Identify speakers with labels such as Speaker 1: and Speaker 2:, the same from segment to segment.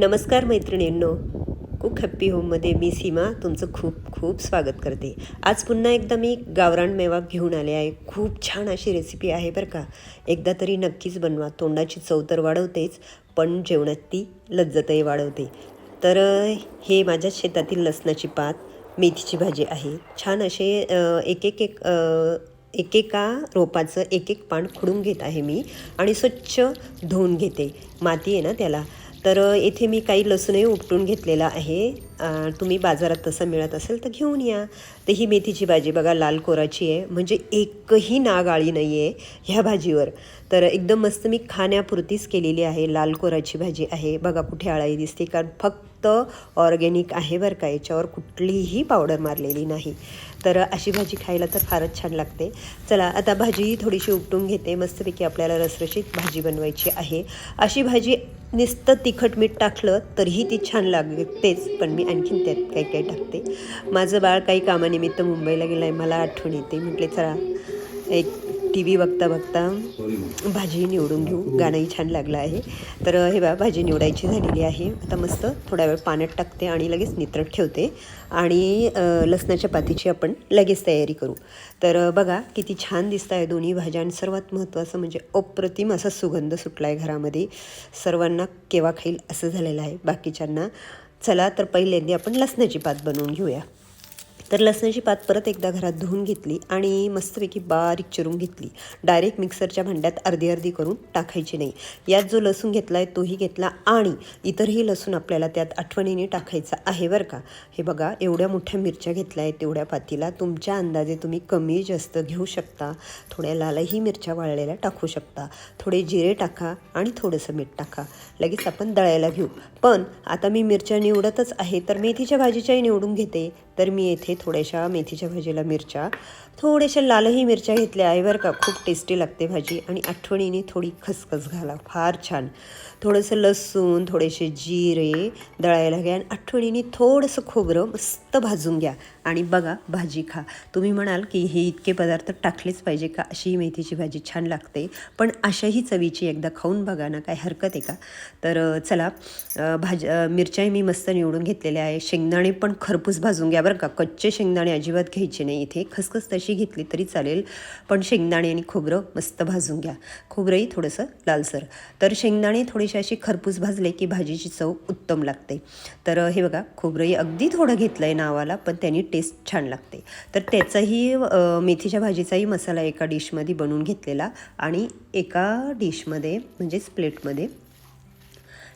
Speaker 1: नमस्कार मैत्रिणींनो. Cook happy होममध्ये मी सीमा तुमचं खूप खूप स्वागत करते. आज पुन्हा एकदा मी गावरान मेवा घेऊन आले आहे. खूप छान अशी रेसिपी आहे बरं का. एकदा तरी नक्कीच बनवा. तोंडाची चव तर वाढवतेच पण जेवणात ती लज्जतही वाढवते. तर हे माझ्या शेतातील लसणाची पात मेथीची भाजी आहे. छान असे एक एक एक एकेका रोपाचं एक एक पान खुडून घेत आहे मी आणि स्वच्छ धुवून घेते. माती आहे ना त्याला. तर येथे मी काही लसूणही उपटून घेतलेला आहे. तुम्ही बाजारात तसं मिळत असेल तर घेऊन या. तर ही मेथीची भाजी बघा लाल कोराची आहे. म्हणजे एकही नाग आळी नाही आहे ह्या भाजीवर. तर एकदम मस्त मी खाण्यापुरतीच केलेली आहे. लाल कोराची भाजी आहे. बघा कुठे आळाई दिसते. कारण फक्त फक्त ऑर्गेनिक आहे बरं का याच्यावर कुठलीही पावडर मारलेली नाही. तर अशी भाजी खायला तर फारच छान लागते. चला आता भाजी थोडीशी उपटून घेते. मस्तपैकी आपल्याला रसरशीत भाजी बनवायची आहे. अशी भाजी नुसतं तिखट मीठ टाकलं तरीही ती छान लागतेच पण मी आणखीन त्यात काही काही टाकते. माझं बाळ काही कामानिमित्त मुंबईला गेलं आहे मला आठवण येते. म्हटले चला एक टी व्ही बघता बघता भाजी निवडून घेऊ. गाणंही छान लागलं आहे. तर हे बा भाजी निवडायची झालेली आहे. आता मस्त थोडा वेळ पाण्यात टाकते आणि लगेच नित्रट ठेवते. आणि लसणाच्या पातीची आपण लगेच तयारी करू. तर बघा किती छान दिसत आहे दोन्ही भाज्या आणि सर्वात महत्त्वाचं म्हणजे अप्रतिम असा सुगंध सुटला आहे घरामध्ये. सर्वांना केव्हा खाईल असं झालेलं आहे. बाकीच्यांना चला तर पहिल्यांदा आपण लसणाची पात बनवून घेऊया. तर लसणाची पात परत एकदा घरात धुवून घेतली आणि मस्तपैकी बारीक चिरून घेतली. डायरेक्ट मिक्सरच्या भांड्यात अर्धी अर्धी करून टाकायची नाही. यात जो लसूण घेतला आहे तोही घेतला आणि इतरही लसूण आपल्याला त्यात आठवणीने टाकायचा आहे बरं का. हे बघा एवढ्या मोठ्या मिरच्या घेतल्या आहेत तेवढ्या पातीला. तुमच्या अंदाजे तुम्ही कमी जास्त घेऊ शकता. थोड्या लालही मिरच्या वाळलेल्या टाकू शकता. थोडे जिरे टाका आणि थोडंसं मीठ टाका. लगेच आपण दळायला घेऊ. पण आता मी मिरच्या निवडतच आहे तर मेथीच्या भाजीच्याही निवडून घेते. तर मी येथे थोड्याशा मेथीच्या भाजीला मिरच्या थोडेशा लालही मिरच्या घेतल्या आहे बरं का. खूप टेस्टी लागते भाजी. आणि आठवणीने थोडी खसखस घाला. फार छान. थोडंसं लसूण थोडेसे जिरे दळायला घ्या आणि आठवणीने थोडंसं खोबरं मस्त भाजून घ्या. आणि बघा भाजी खा. तुम्ही म्हणाल की हे इतके पदार्थ टाकलेच पाहिजे का? अशीही मेथीची भाजी छान लागते. पण अशाही चवीची एकदा खाऊन बघा ना काय हरकत आहे का? तर चला भाज मिरच्याही मी मस्त निवडून घेतलेल्या आहे. शेंगदाणे पण खरपूस भाजून घ्या बरं का. कच्चे शेंगदाणे अजिबात घ्यायचे नाही इथे. खसखस तशी घेतली तरी चालेल. पण शेंगदाणे आणि खोबरं मस्त भाजून घ्या. खोबरंही थोडंसं लालसर. तर शेंगदाणे थोडेसे असे खरपूस भाजले की भाजीची चव उत्तम लागते. तर हे बघा खोबरंही अगदी थोडं घेतलं आहे नावाला पण त्यांनी टेस्ट छान लागते. तर त्याचाही मेथीच्या भाजीचाही मसाला एका डिशमध्ये बनवून घेतलेला आणि एका डिशमध्ये म्हणजेच प्लेटमध्ये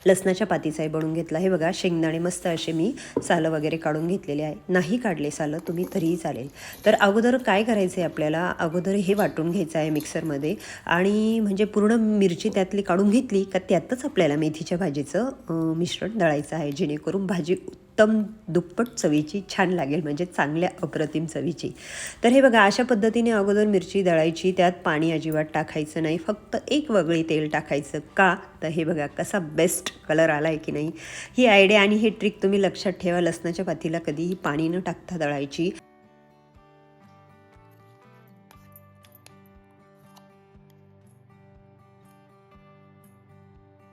Speaker 1: लसणाच्या पातीचाही बनवून घेतला. हे बघा शेंगदाणे मस्त असे मी सालं वगैरे काढून घेतलेले आहे. नाही काढले सालं तुम्ही तरीही चालेल. तर अगोदर काय करायचं आहे आपल्याला? अगोदर हे वाटून घ्यायचं आहे मिक्सरमध्ये. आणि म्हणजे पूर्ण मिरची त्यातली काढून घेतली का त्यातच आपल्याला मेथीच्या भाजीचं मिश्रण दळायचं आहे जेणेकरून भाजी उत्तम दुप्पट चवीची छान लागेल म्हणजे चांगल्या अप्रतिम चवीची. तर हे बघा अशा पद्धतीने अगोदर मिरची दळायची त्यात पाणी अजिबात टाकायचं नाही फक्त एक वगळी तेल टाकायचं का? तर हे बघा कसा बेस्ट कलर आला आहे की नाही? ही आयडिया आणि ही ट्रिक तुम्ही लक्षात ठेवा लसणाच्या पातीला कधीही पाणी न टाकता दळायची.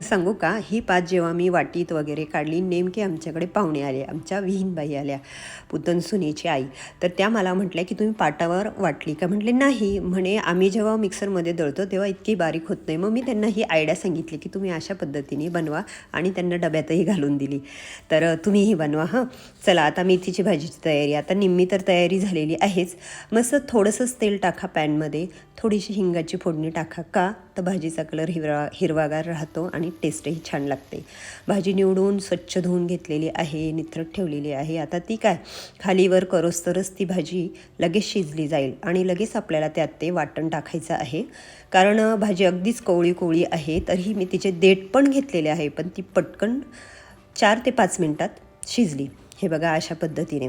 Speaker 1: सांगू का? ही पात जेव्हा मी वाटीत वगैरे काढली नेमके आमच्याकडे पाहुणे आले आमच्या विहीनबाई आल्या पुतन सुनेची आई. तर त्या मला म्हटल्या की तुम्ही पाटावर वाटली का? म्हटले नाही. म्हणे आम्ही जेव्हा मिक्सरमध्ये दळतो तेव्हा इतकी बारीक होत नाही. मग मी त्यांना ही आयडिया सांगितली की तुम्ही अशा पद्धतीने बनवा आणि त्यांना डब्यातही घालून दिली. तर तुम्हीही बनवा हां. चला आता मेथीची भाजीची तयारी आता निम्मी तर तयारी झालेली आहेच. मस्त थोडंसंच तेल टाका पॅनमध्ये. थोडीशी हिंगाची फोडणी टाका का? तर भाजीचा कलर हिरवा हिरवागार राहतो आणि टेस्टही छान लागते. भाजी निवडून स्वच्छ धुवून घेतलेली आहे नित्रट ठेवलेली आहे. आता ती काय? खालीवर करोस्तरच ती भाजी लगेच शिजली जाईल आणि लगेच आपल्याला त्यात ते वाटण टाकायचं आहे. कारण भाजी अगदीच कोवळी कोवळी आहे तरीही मी तिचे देठ पण घेतलेले आहे पण ती पटकन चार ते पाच मिनटात शिजली. हे बघा अशा पद्धतीने.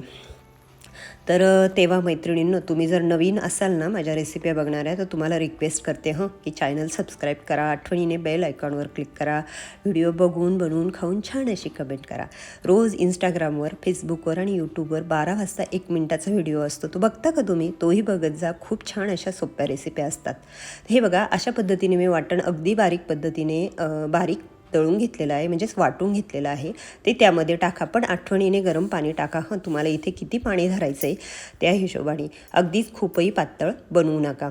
Speaker 1: तर तेव्हा मैत्रिणींनो तुम्ही जर नवीन असाल ना माझ्या रेसिपी बघणाऱ्या तर तुम्हाला रिक्वेस्ट करते हं की चॅनल सबस्क्राईब करा. आठवणीने बेल आयकॉनवर क्लिक करा. व्हिडिओ बघून बनवून खाऊन छान अशी कमेंट करा. रोज इंस्टाग्रामवर फेसबुकवर आणि यूट्यूबवर बारा वाजता एक मिनटाचा व्हिडिओ असतो. तो बघता का तुम्ही? तोही बघत जा. खूप छान अशा सोप्या रेसिपी असतात. हे बघा अशा पद्धतीने मी वाटण अगदी बारीक पद्धतीने बारीक तळून घेतलेलं आहे म्हणजेच वाटून घेतलेलं आहे. ते त्यामध्ये टाका. पण आठवणीने गरम पाणी टाका. हं तुम्हाला इथे किती पाणी धरायचं आहे त्या हिशोबाने. अगदीच खूपही पातळ बनवू नका.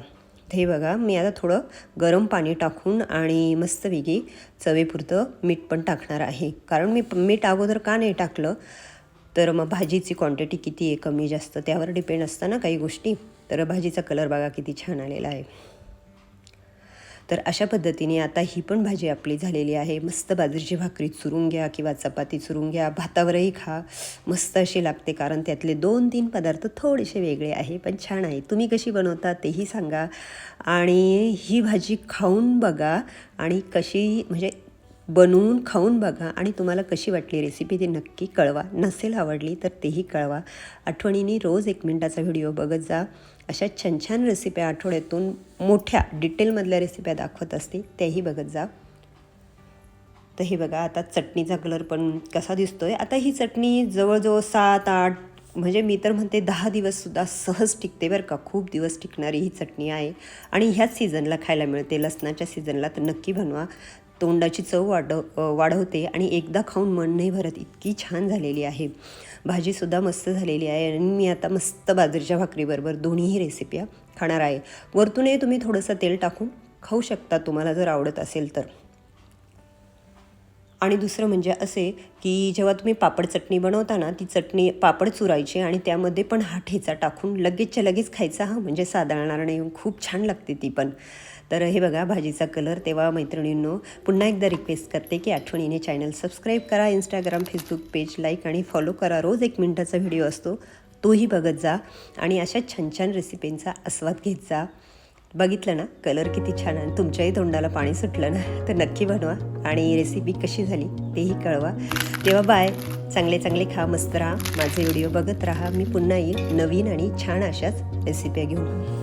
Speaker 1: हे बघा मी आता थोडं गरम पाणी टाकून आणि मस्तपैकी चवेपुरतं मीठ पण टाकणार आहे. कारण मी मीठ अगोदर का नाही टाकलं? तर मग भाजीची क्वांटिटी किती आहे कमी जास्त त्यावर डिपेंड असतं ना काही गोष्टी? तर भाजीचा कलर बघा किती छान आलेला आहे. तर अशा पद्धतीने आता ही पण भाजी आपली झालेली आहे. मस्त बाजरीची भाकरी चुरून घ्या किंवा चपाती चुरून घ्या. भातावरही खा. मस्त अशी लागते कारण त्यातले दोन तीन पदार्थ थोडेसे वेगळे आहे पण छान आहे. तुम्ही कशी बनवता तेही सांगा. आणि ही भाजी खाऊन बघा आणि कशी म्हणजे बनवून खाऊन बघा आणि तुम्हाला कशी वाटली रेसिपी ती नक्की कळवा. नसेल आवडली तर तेही कळवा. आठवणीने रोज एक मिनटाचा व्हिडिओ बघत जा. अशा छान छान रेसिप्या आठवड्यातून मोठ्या डिटेलमधल्या रेसिप्या दाखवत असते. त्याही बघत जा. तर हे बघा आता चटणीचा कलर पण कसा दिसतो आहे आता ही चटणी जवळजवळ सात आठ म्हणजे मी तर म्हणते दहा दिवससुद्धा सहज टिकते बरं का. खूप दिवस टिकणारी ही चटणी आहे. आणि ह्याच सीझनला खायला मिळते. लसणाच्या सीझनला तर नक्की बनवा. तोंडाची चव वाढव वाढवते. आणि एकदा खाऊन मन नाही भरत. इतकी छान झालेली आहे. भाजीसुद्धा मस्त झालेली आहे आणि मी आता मस्त बाजरीच्या भाकरीबरोबर दोन्हीही रेसिप्या खाणार आहे. वरतूनही तुम्ही थोडंसं तेल टाकून खाऊ शकता तुम्हाला जर आवडत असेल तर. आणि दुसरं म्हणजे असे की जेव्हा तुम्ही पापड चटणी बनवता ना ती चटणी पापड चुरायची आणि त्यामध्ये पण हा ठेचा टाकून लगेचच्या लगेच खायचा हा म्हणजे साधारणार येऊन खूप छान लागते ती पण. तर हे बघा भाजीचा कलर तेव्हा मैत्रिणींनो पुन्हा एकदा रिक्वेस्ट करते की आठवणीने चॅनल सबस्क्राईब करा इंस्टाग्राम फेसबुक पेज लाईक आणि फॉलो करा. रोज एक मिनटाचा व्हिडिओ असतो तोही बघत जा आणि अशा छान छान रेसिपींचा आस्वाद घेत जा. बघितलं ना? कलर किती छान आणि तुमच्याही तोंडाला पाणी सुटलं ना? तर नक्की बनवा. आणि रेसिपी कशी झाली तेही कळवा. तेव्हा बाय चांगले चांगले खा मस्त राहा. माझे व्हिडिओ बघत राहा. मी पुन्हा येईल नवीन आणि छान अशाच रेसिप्या घेऊन.